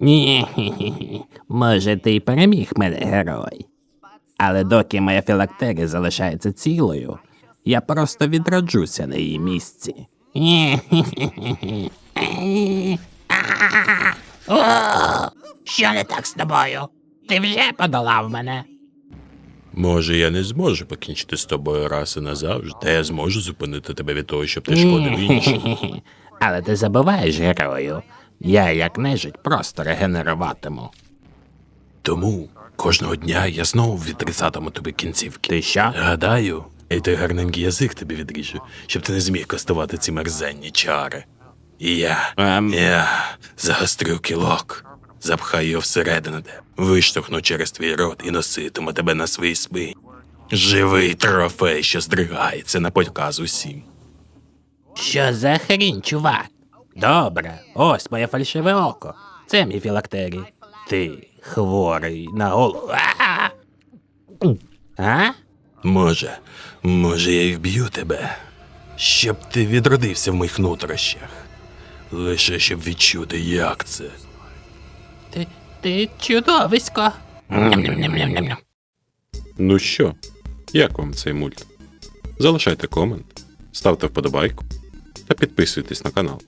Ні, може, ти й переміг мене, герой. Але доки моя філактерія залишається цілою, я просто відроджуся на її місці. Що не так з тобою? Ти вже подолав мене. Може, я не зможу покінчити з тобою раз і назавжди, та я зможу зупинити тебе від того, щоб ти шкодив іншим. Але ти забуваєш, герою. Я, як нежить, просто регенеруватиму. Тому кожного дня я знову відрізатиму тобі кінцівки. Ти що? Гадаю, і той гарненький язик тобі відріжу, щоб ти не зміг кастувати ці мерзенні чари. І я, Ем. я загострю кілок, запхаю його всередину тебе, виштовхну через твій рот і носитиму тебе на своїй спині. Живий трофей, що здригається на показ усім. Що за хрінь, чувак? Добре, ось моє фальшиве око. Це мій філактерій. Ти хворий на голову. А? А? Може, може, я й вб'ю тебе, щоб ти відродився в моїх нутрощах. Лише щоб відчути, як це. Ти, ти чудовисько. Ням-ням-ням-ням-ням. Ну що, як вам цей мульт? Залишайте комент, ставте вподобайку та підписуйтесь на канал.